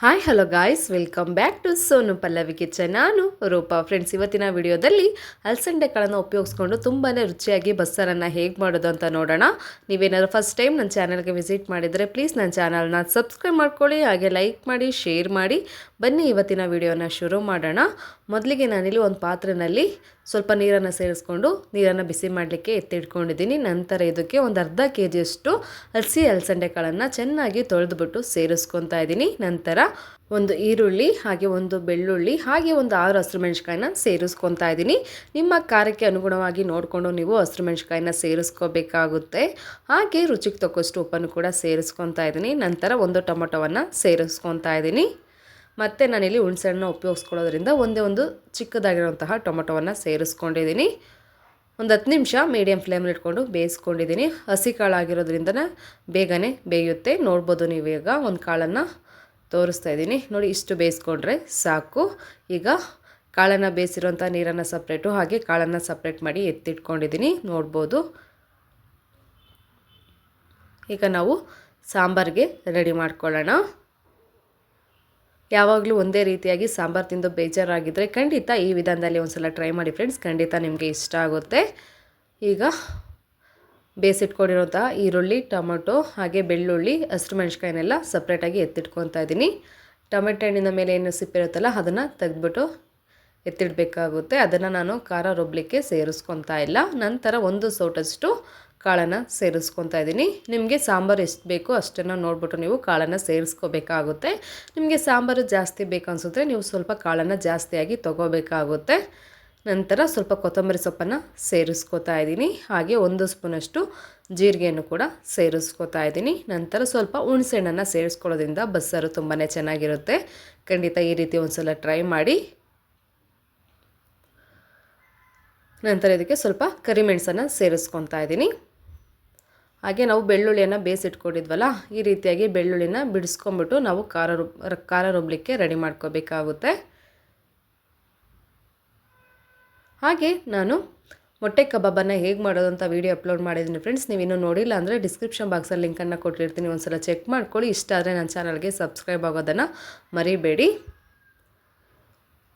Hi hello guys welcome back to Sonu Pallavi kitchen ನಾನು Roopa. Friends ಇವತ್ತಿನ ವಿಡಿಯೋದಲ್ಲಿ ಅಲಸಂಡೆ ಕಾಳನ್ನು ಉಪಯೋಗಿಸ್ಕೊಂಡು ತುಂಬಾ ರುಚಿಯಾಗಿ ಬಸ್ಸಾರನ್ನು ಹೇಗೆ ಮಾಡೋದು ಅಂತ ನೋಡೋಣ. ನೀವೇನಾದ್ರು ಫಸ್ಟ್ ಟೈಮ್ ನನ್ನ ಚಾನಲ್ಗೆ ವಿಸಿಟ್ ಮಾಡಿದರೆ ಪ್ಲೀಸ್ ನನ್ನ ಚಾನಲ್ನ ಸಬ್ಸ್ಕ್ರೈಬ್ ಮಾಡ್ಕೊಳ್ಳಿ, ಹಾಗೆ ಲೈಕ್ ಮಾಡಿ ಶೇರ್ ಮಾಡಿ. ಬನ್ನಿ, ಇವತ್ತಿನ ವಿಡಿಯೋನ ಶುರು ಮಾಡೋಣ. ಮೊದಲಿಗೆ ನಾನಿಲ್ಲಿ ಒಂದು ಪಾತ್ರೆಯಲ್ಲಿ ಸ್ವಲ್ಪ ನೀರನ್ನು ಸೇರಿಸ್ಕೊಂಡು ನೀರನ್ನು ಬಿಸಿ ಮಾಡಲಿಕ್ಕೆ ಎತ್ತಿಟ್ಕೊಂಡಿದ್ದೀನಿ. ನಂತರ ಇದಕ್ಕೆ ಒಂದು ಅರ್ಧ ಕೆ ಜಿಯಷ್ಟು ಹಲಸಿ ಅಲಸಂಡೆ ಕಾಳನ್ನು ಚೆನ್ನಾಗಿ ತೊಳೆದುಬಿಟ್ಟು ಸೇರಿಸ್ಕೊತಾ ಇದ್ದೀನಿ. ನಂತರ ಒಂದು ಈರುಳ್ಳಿ, ಹಾಗೆ ಒಂದು ಬೆಳ್ಳುಳ್ಳಿ, ಹಾಗೆ ಒಂದು ಆರು ಹಸಿರು ಮೆಣಸಿಕಾಯಿನ ಸೇರಿಸ್ಕೊತಾ ಇದ್ದೀನಿ. ನಿಮ್ಮ ಖಾರಕ್ಕೆ ಅನುಗುಣವಾಗಿ ನೋಡಿಕೊಂಡು ನೀವು ಹಸಿರು ಮೆಣಸಿಕಾಯಿನ ಸೇರಿಸ್ಕೋಬೇಕಾಗುತ್ತೆ. ಹಾಗೆ ರುಚಿಗೆ ತಕ್ಕಷ್ಟು ಉಪ್ಪನ್ನು ಕೂಡ ಸೇರಿಸ್ಕೊತಾ ಇದ್ದೀನಿ. ನಂತರ ಒಂದು ಟೊಮೊಟೊವನ್ನು ಸೇರಿಸ್ಕೊತಾ ಇದ್ದೀನಿ. ಮತ್ತು ನಾನಿಲ್ಲಿ ಹುಣಸೆಹಣ್ಣು ಉಪಯೋಗಿಸ್ಕೊಳ್ಳೋದ್ರಿಂದ ಒಂದೇ ಒಂದು ಚಿಕ್ಕದಾಗಿರುವಂತಹ ಟೊಮೊಟೊವನ್ನು ಸೇರಿಸ್ಕೊಂಡಿದ್ದೀನಿ. ಒಂದು ಹತ್ತು ನಿಮಿಷ ಮೀಡಿಯಮ್ ಫ್ಲೇಮಲ್ಲಿ ಇಟ್ಕೊಂಡು ಬೇಯಿಸ್ಕೊಂಡಿದ್ದೀನಿ. ಹಸಿ ಕಾಳಾಗಿರೋದ್ರಿಂದ ಬೇಗನೆ ಬೇಯುತ್ತೆ. ನೋಡ್ಬೋದು ನೀವು ಈಗ ಒಂದು ಕಾಳನ್ನು. ತೋರಿಸ್ತಾ ಇದ್ದೀನಿ. ನೋಡಿ, ಇಷ್ಟು ಬೇಯಿಸ್ಕೊಂಡ್ರೆ ಸಾಕು. ಈಗ ಕಾಳನ್ನು ಬೇಯಿಸಿರೋಂಥ ನೀರನ್ನು ಸಪ್ರೇಟು, ಹಾಗೆ ಕಾಳನ್ನು ಸಪ್ರೇಟ್ ಮಾಡಿ ಎತ್ತಿಟ್ಕೊಂಡಿದ್ದೀನಿ. ನೋಡ್ಬೋದು. ಈಗ ನಾವು ಸಾಂಬಾರಿಗೆ ರೆಡಿ ಮಾಡ್ಕೊಳ್ಳೋಣ. ಯಾವಾಗಲೂ ಒಂದೇ ರೀತಿಯಾಗಿ ಸಾಂಬಾರು ತಿಂದು ಬೇಜಾರಾಗಿದ್ದರೆ ಖಂಡಿತ ಈ ವಿಧಾನದಲ್ಲಿ ಒಂದು ಸಲ ಟ್ರೈ ಮಾಡಿ ಫ್ರೆಂಡ್ಸ್, ಖಂಡಿತ ನಿಮಗೆ ಇಷ್ಟ ಆಗುತ್ತೆ. ಈಗ ಬೇಯಿಸಿಟ್ಕೊಂಡಿರೋಂಥ ಈರುಳ್ಳಿ, ಟೊಮೊಟೊ ಹಾಗೆ ಬೆಳ್ಳುಳ್ಳಿ, ಹಸಿರು ಮೆಣಸಿಕಾಯಿನೆಲ್ಲ ಸಪ್ರೇಟಾಗಿ ಎತ್ತಿಟ್ಕೊತಾ ಇದ್ದೀನಿ. ಟೊಮೆಟೊ ಹಣ್ಣಿನ ಮೇಲೆ ಏನು ಸಿಪ್ಪಿರುತ್ತಲ್ಲ ಅದನ್ನು ತೆಗೆದ್ಬಿಟ್ಟು ಎತ್ತಿಡಬೇಕಾಗುತ್ತೆ. ಅದನ್ನು ನಾನು ಖಾರ ರುಬ್ಲಿಕ್ಕೆ ಸೇರಿಸ್ಕೊತಾ ಇಲ್ಲ. ನಂತರ ಒಂದು ಸೌಟಷ್ಟು ಕಾಳನ್ನು ಸೇರಿಸ್ಕೊತಾ ಇದ್ದೀನಿ. ನಿಮಗೆ ಸಾಂಬಾರು ಎಷ್ಟು ಬೇಕೋ ಅಷ್ಟನ್ನು ನೋಡ್ಬಿಟ್ಟು ನೀವು ಕಾಳನ್ನು ಸೇರಿಸ್ಕೋಬೇಕಾಗುತ್ತೆ. ನಿಮಗೆ ಸಾಂಬಾರು ಜಾಸ್ತಿ ಬೇಕು ಅನಿಸಿದ್ರೆ ನೀವು ಸ್ವಲ್ಪ ಕಾಳನ್ನು ಜಾಸ್ತಿಯಾಗಿ ತೊಗೋಬೇಕಾಗುತ್ತೆ. ನಂತರ ಸ್ವಲ್ಪ ಕೊತ್ತಂಬರಿ ಸೊಪ್ಪನ್ನು ಸೇರಿಸ್ಕೋತಾ ಇದ್ದೀನಿ. ಹಾಗೆ ಒಂದು ಸ್ಪೂನಷ್ಟು ಜೀರಿಗೆಯನ್ನು ಕೂಡ ಸೇರಿಸ್ಕೋತಾ ಇದ್ದೀನಿ. ನಂತರ ಸ್ವಲ್ಪ ಹುಣಸೆಹಣ್ಣನ್ನು ಸೇರಿಸ್ಕೊಳ್ಳೋದ್ರಿಂದ ಬಸ್ಸಾರು ತುಂಬಾ ಚೆನ್ನಾಗಿರುತ್ತೆ. ಖಂಡಿತ ಈ ರೀತಿ ಒಂದು ಸಲ ಟ್ರೈ ಮಾಡಿ. ನಂತರ ಇದಕ್ಕೆ ಸ್ವಲ್ಪ ಕರಿಮೆಣಸನ್ನು ಸೇರಿಸ್ಕೊತಾ ಇದ್ದೀನಿ. ಹಾಗೆ ನಾವು ಬೆಳ್ಳುಳ್ಳಿಯನ್ನು ಬೇಯಿಸಿಟ್ಕೊಂಡಿದ್ವಲ್ಲ ಈ ರೀತಿಯಾಗಿ ಬೆಳ್ಳುಳ್ಳಿನ ಬಿಡಿಸ್ಕೊಂಬಿಟ್ಟು ನಾವು ಖಾರ ರುಬ್, ಖಾರ ರುಬ್ಲಿಕ್ಕೆ ರೆಡಿ ಮಾಡ್ಕೋಬೇಕಾಗುತ್ತೆ. ಹಾಗೆ ನಾನು ಮೊಟ್ಟೆ ಕಬಾಬನ್ನು ಹೇಗೆ ಮಾಡೋದು ಅಂತ ವೀಡಿಯೋ ಅಪ್ಲೋಡ್ ಮಾಡಿದ್ದೀನಿ ಫ್ರೆಂಡ್ಸ್ ನೀವು ಇನ್ನೂ ನೋಡಿಲ್ಲ ಅಂದರೆ ಡಿಸ್ಕ್ರಿಪ್ಷನ್ ಬಾಕ್ಸಲ್ಲಿ ಲಿಂಕನ್ನು ಕೊಟ್ಟಿರ್ತೀನಿ. ಒಂದು ಸಲ ಚೆಕ್ ಮಾಡ್ಕೊಳ್ಳಿ. ಇಷ್ಟ ಆದರೆ ನನ್ನ ಚಾನಲ್ಗೆ ಸಬ್ಸ್ಕ್ರೈಬ್ ಆಗೋದನ್ನು ಮರಿಬೇಡಿ.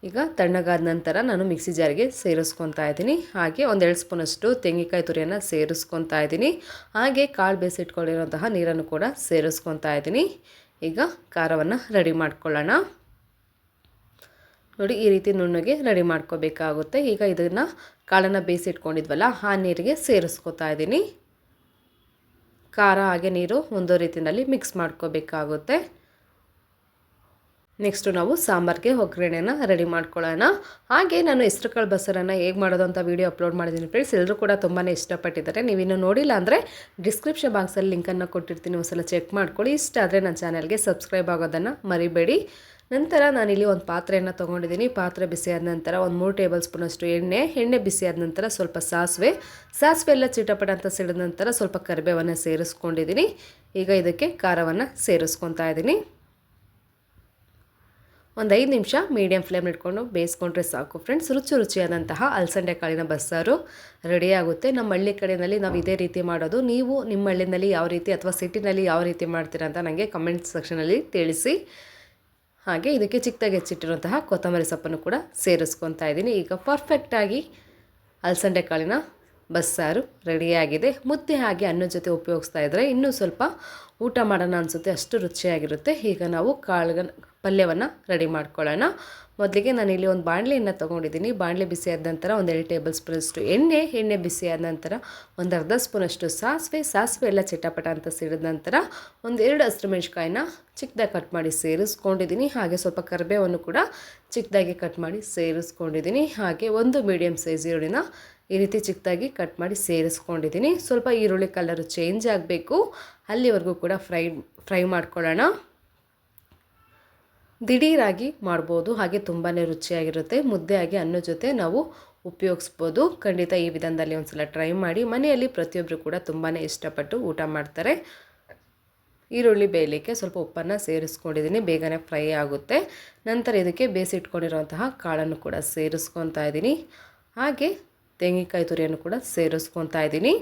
ಈಗ ತಣ್ಣಗಾದ ನಂತರ ನಾನು ಮಿಕ್ಸಿ ಜಾರಿಗೆ ಸೇರಿಸ್ಕೊತಾ ಇದ್ದೀನಿ. ಹಾಗೆ ಒಂದೆರಡು ಸ್ಪೂನಷ್ಟು ತೆಂಗಿನಕಾಯಿ ತುರಿಯನ್ನು ಸೇರಿಸ್ಕೊತಾ ಇದ್ದೀನಿ. ಹಾಗೆ ಕಾಳು ಬೇಯಿಸಿಟ್ಕೊಂಡಿರೋಂತಹ ನೀರನ್ನು ಕೂಡ ಸೇರಿಸ್ಕೊತಾ ಇದ್ದೀನಿ. ಈಗ ಖಾರವನ್ನು ರೆಡಿ ಮಾಡ್ಕೊಳ್ಳೋಣ. ನೋಡಿ ಈ ರೀತಿ ನುಣ್ಣಗೆ ರೆಡಿ ಮಾಡ್ಕೋಬೇಕಾಗುತ್ತೆ. ಈಗ ಇದನ್ನು ಕಾಳನ್ನು ಬೇಯಿಸಿಟ್ಕೊಂಡಿದ್ವಲ್ಲ, ಆ ನೀರಿಗೆ ಸೇರಿಸ್ಕೊತಾ ಇದ್ದೀನಿ. ಖಾರ ಹಾಗೆ ನೀರು ಒಂದು ರೀತಿಯಲ್ಲಿ ಮಿಕ್ಸ್ ಮಾಡ್ಕೋಬೇಕಾಗುತ್ತೆ. ನೆಕ್ಸ್ಟು ನಾವು ಸಾಂಬಾರಿಗೆ ಒಗ್ಗರಣೆನ ರೆಡಿ ಮಾಡ್ಕೊಳ್ಳೋಣ. ಹಾಗೆ ನಾನು ಹೆಸ್ರುಕಾಳು ಬಸರನ್ನು ಹೇಗೆ ಮಾಡೋದು ಅಂತ ವೀಡಿಯೋ ಅಪ್ಲೋಡ್ ಮಾಡಿದ್ದೀನಿ ಫ್ರೆಂಡ್ಸ್ ಎಲ್ಲರೂ ಕೂಡ ತುಂಬಾ ಇಷ್ಟಪಟ್ಟಿದ್ದಾರೆ. ನೀವಿನ್ನು ನೋಡಿಲ್ಲ ಅಂದರೆ ಡಿಸ್ಕ್ರಿಪ್ಷನ್ ಬಾಕ್ಸಲ್ಲಿ ಲಿಂಕನ್ನು ಕೊಟ್ಟಿರ್ತೀನಿ. ಒಂದ್ಸಲ ಚೆಕ್ ಮಾಡ್ಕೊಳ್ಳಿ. ಇಷ್ಟ ಆದರೆ ನನ್ನ ಚಾನಲ್ಗೆ ಸಬ್ಸ್ಕ್ರೈಬ್ ಆಗೋದನ್ನು ಮರಿಬೇಡಿ. ನಂತರ ನಾನಿಲ್ಲಿ ಒಂದು ಪಾತ್ರೆಯನ್ನು ತೊಗೊಂಡಿದ್ದೀನಿ. ಪಾತ್ರೆ ಬಿಸಿಯಾದ ನಂತರ ಒಂದು ಮೂರು ಟೇಬಲ್ ಸ್ಪೂನಷ್ಟು ಎಣ್ಣೆ ಎಣ್ಣೆ ಬಿಸಿಯಾದ ನಂತರ ಸ್ವಲ್ಪ ಸಾಸಿವೆ. ಸಾಸಿವೆ ಎಲ್ಲ ಚಿಟಪಟ ಅಂತ ಸಿಡಿದ ನಂತರ ಸ್ವಲ್ಪ ಕರಿಬೇವನ್ನು ಸೇರಿಸ್ಕೊಂಡಿದ್ದೀನಿ. ಈಗ ಇದಕ್ಕೆ ಖಾರವನ್ನು ಸೇರಿಸ್ಕೊತಾ ಇದ್ದೀನಿ. ಒಂದು ಐದು ನಿಮಿಷ ಮೀಡಿಯಂ ಫ್ಲೇಮ್ ಇಟ್ಕೊಂಡು ಬೇಯಿಸ್ಕೊಂಡ್ರೆ ಸಾಕು ಫ್ರೆಂಡ್ಸ್. ರುಚಿ ರುಚಿಯಾದಂತಹ ಅಲಸಂಡೆ ಕಾಳಿನ ಬಸ್ಸಾರು ರೆಡಿಯಾಗುತ್ತೆ ನಮ್ಮ ಹಳ್ಳಿ ಕಡೆಯಲ್ಲಿ ನಾವು ಇದೇ ರೀತಿ ಮಾಡೋದು. ನೀವು ನಿಮ್ಮ ಹಳ್ಳಿನಲ್ಲಿ ಯಾವ ರೀತಿ ಅಥವಾ ಸಿಟಿನಲ್ಲಿ ಯಾವ ರೀತಿ ಮಾಡ್ತೀರಾ ಅಂತ ನನಗೆ ಕಮೆಂಟ್ ಸೆಕ್ಷನಲ್ಲಿ ತಿಳಿಸಿ. ಹಾಗೆ ಇದಕ್ಕೆ ಚಿಕ್ಕದಾಗಿ ಹೆಚ್ಚಿಟ್ಟಿರುವಂತಹ ಕೊತ್ತಂಬರಿ ಸೊಪ್ಪನ್ನು ಕೂಡ ಸೇರಿಸ್ಕೊತಾ ಇದ್ದೀನಿ. ಈಗ ಪರ್ಫೆಕ್ಟಾಗಿ ಅಲಸಂಡೆ ಕಾಳಿನ ಬಸ್ಸಾರು ರೆಡಿಯಾಗಿದೆ ಮುದ್ದೆ ಹಾಗೆ ಅನ್ನದ ಜೊತೆ ಉಪಯೋಗಿಸ್ತಾ ಇದ್ದರೆ ಇನ್ನೂ ಸ್ವಲ್ಪ ಊಟ ಮಾಡೋಣ ಅನಿಸುತ್ತೆ, ಅಷ್ಟು ರುಚಿಯಾಗಿರುತ್ತೆ. ಈಗ ನಾವು ಕಾಳು ಪಲ್ಯವನ್ನು ರೆಡಿ ಮಾಡ್ಕೊಳ್ಳೋಣ. ಮೊದಲಿಗೆ ನಾನು ಇಲ್ಲಿ ಒಂದು ಬಾಣಲೆಯನ್ನು ತೊಗೊಂಡಿದ್ದೀನಿ. ಬಾಣಲೆ ಬಿಸಿಯಾದ ನಂತರ ಒಂದು ಎರಡು ಟೇಬಲ್ ಸ್ಪೂನಷ್ಟು ಎಣ್ಣೆ ಎಣ್ಣೆ ಬಿಸಿಯಾದ ನಂತರ ಒಂದು ಅರ್ಧ ಸ್ಪೂನಷ್ಟು ಸಾಸಿವೆ. ಸಾಸಿವೆ ಎಲ್ಲ ಚಿಟಪಟ ಅಂತ ಸಿಡಿದ ನಂತರ ಒಂದು ಎರಡು ಹಸಿರು ಮೆಣಸಿಕಾಯಿನ ಚಿಕ್ಕದಾಗಿ ಕಟ್ ಮಾಡಿ ಸೇರಿಸ್ಕೊಂಡಿದ್ದೀನಿ. ಹಾಗೆ ಸ್ವಲ್ಪ ಕರಿಬೇವನ್ನು ಕೂಡ ಚಿಕ್ಕದಾಗಿ ಕಟ್ ಮಾಡಿ ಸೇರಿಸ್ಕೊಂಡಿದ್ದೀನಿ. ಹಾಗೆ ಒಂದು ಮೀಡಿಯಮ್ ಸೈಜ್ ಈರುಳ್ಳಿನ ಈ ರೀತಿ ಚಿಕ್ಕದಾಗಿ ಕಟ್ ಮಾಡಿ ಸೇರಿಸ್ಕೊಂಡಿದ್ದೀನಿ. ಸ್ವಲ್ಪ ಈರುಳ್ಳಿ ಕಲರು ಚೇಂಜ್ ಆಗಬೇಕು. ಅಲ್ಲಿವರೆಗೂ ಕೂಡ ಫ್ರೈ ಫ್ರೈ ಮಾಡ್ಕೊಳ್ಳೋಣ. ದಿಢೀರಾಗಿ ಮಾಡ್ಬೋದು. ಹಾಗೆ ತುಂಬಾ ರುಚಿಯಾಗಿರುತ್ತೆ. ಮುದ್ದೆ ಆಗಿ ಅನ್ನೋ ಜೊತೆ ನಾವು ಉಪಯೋಗಿಸ್ಬೋದು. ಖಂಡಿತ ಈ ವಿಧಾನದಲ್ಲಿ ಒಂದು ಸಲ ಟ್ರೈ ಮಾಡಿ. ಮನೆಯಲ್ಲಿ ಪ್ರತಿಯೊಬ್ಬರು ಕೂಡ ತುಂಬಾ ಇಷ್ಟಪಟ್ಟು ಊಟ ಮಾಡ್ತಾರೆ. ಈರುಳ್ಳಿ ಬೇಯಲಿಕ್ಕೆ ಸ್ವಲ್ಪ ಉಪ್ಪನ್ನು ಸೇರಿಸ್ಕೊಂಡಿದ್ದೀನಿ. ಬೇಗನೆ ಫ್ರೈ ಆಗುತ್ತೆ. ನಂತರ ಇದಕ್ಕೆ ಬೇಯಿಸಿಟ್ಕೊಂಡಿರುವಂತಹ ಕಾಳನ್ನು ಕೂಡ ಸೇರಿಸ್ಕೊತಾ ಇದ್ದೀನಿ. ಹಾಗೆ ತೆಂಗಿನಕಾಯಿ ತುರಿಯನ್ನು ಕೂಡ ಸೇರಿಸ್ಕೊತಾ ಇದ್ದೀನಿ.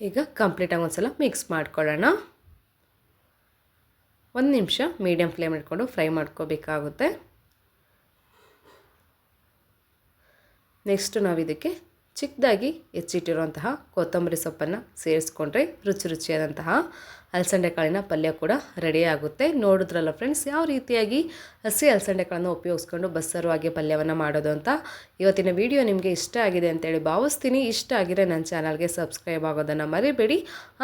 ಈಗ ಕಂಪ್ಲೀಟಾಗಿ ಒಂದು ಸಲ ಮಿಕ್ಸ್ ಮಾಡ್ಕೊಳ್ಳೋಣ. ಒಂದು ನಿಮಿಷ ಮೀಡಿಯಮ್ ಫ್ಲೇಮ್ ಇಟ್ಕೊಂಡು ಫ್ರೈ ಮಾಡ್ಕೋಬೇಕಾಗುತ್ತೆ. ನೆಕ್ಸ್ಟ್ ನಾವು ಇದಕ್ಕೆ ಚಿಕ್ಕದಾಗಿ ಹೆಚ್ಚಿಟ್ಟಿರುವಂತಹ ಕೊತ್ತಂಬರಿ ಸೊಪ್ಪನ್ನು ಸೇರಿಸ್ಕೊಂಡ್ರೆ ರುಚಿ ರುಚಿಯಾದಂತಹ ಅಲಸಂಡೆ ಕಾಳಿನ ಪಲ್ಯ ಕೂಡ ರೆಡಿಯಾಗುತ್ತೆ ನೋಡಿದ್ರಲ್ಲ ಫ್ರೆಂಡ್ಸ್ ಯಾವ ರೀತಿಯಾಗಿ ಹಸಿ ಅಲಸಂಡೆ ಕಾಳನ್ನು ಉಪಯೋಗಿಸ್ಕೊಂಡು ಬಸ್ಸಾರು ಆಗಿ ಪಲ್ಯವನ್ನು ಮಾಡೋದು ಅಂತ ಇವತ್ತಿನ ವಿಡಿಯೋ ನಿಮಗೆ ಇಷ್ಟ ಆಗಿದೆ ಅಂತೇಳಿ ಭಾವಿಸ್ತೀನಿ. ಇಷ್ಟ ಆಗಿದ್ರೆ ನನ್ನ ಚಾನಲ್ಗೆ ಸಬ್ಸ್ಕ್ರೈಬ್ ಆಗೋದನ್ನು ಮರಿಬೇಡಿ.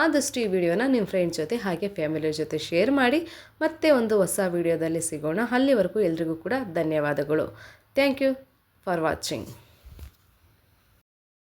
ಆದಷ್ಟು ಈ ವಿಡಿಯೋನ ನಿಮ್ಮ ಫ್ರೆಂಡ್ಸ್ ಜೊತೆ ಹಾಗೆ ಫ್ಯಾಮಿಲಿ ಜೊತೆ ಶೇರ್ ಮಾಡಿ. ಮತ್ತೆ ಒಂದು ಹೊಸ ವಿಡಿಯೋದಲ್ಲಿ ಸಿಗೋಣ. ಅಲ್ಲಿವರೆಗೂ ಎಲ್ರಿಗೂ ಕೂಡ ಧನ್ಯವಾದಗಳು. Thank you for watching